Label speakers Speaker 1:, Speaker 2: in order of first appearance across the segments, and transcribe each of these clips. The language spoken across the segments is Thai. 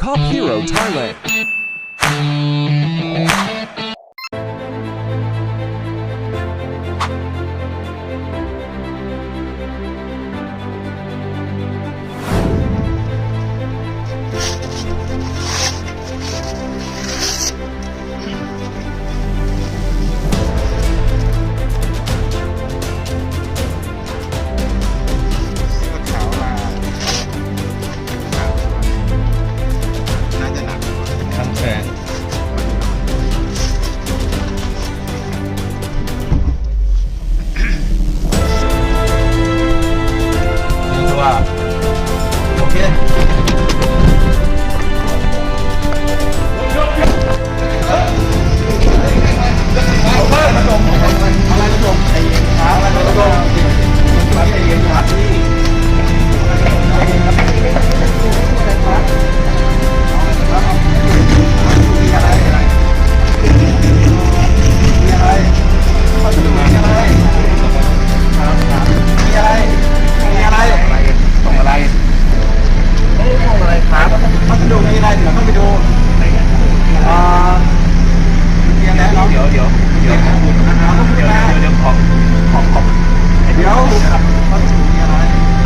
Speaker 1: Cop Hero Thailand.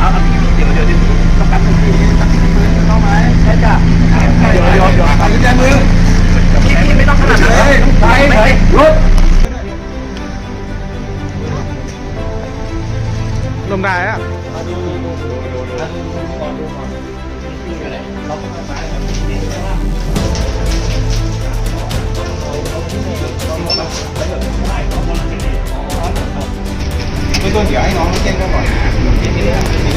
Speaker 2: เอาเอาพี่เดี๋ยวเดี๋ยวเดี๋ยวต้องการตัดสินมือต้องไหมใช่จ้ะเดี๋ยวเดี๋ยวเดี๋ยวยึดใจมือพี่พี่ไม่ต้องขนาดนั้นเลยไปไปหยุด
Speaker 3: ลงได้อะไม่ต้องเดี๋ยวให้น้องเต้นก่อน
Speaker 4: ครับก็พฤติกรรมของพี่พื้นฐานครับเป็นเป็น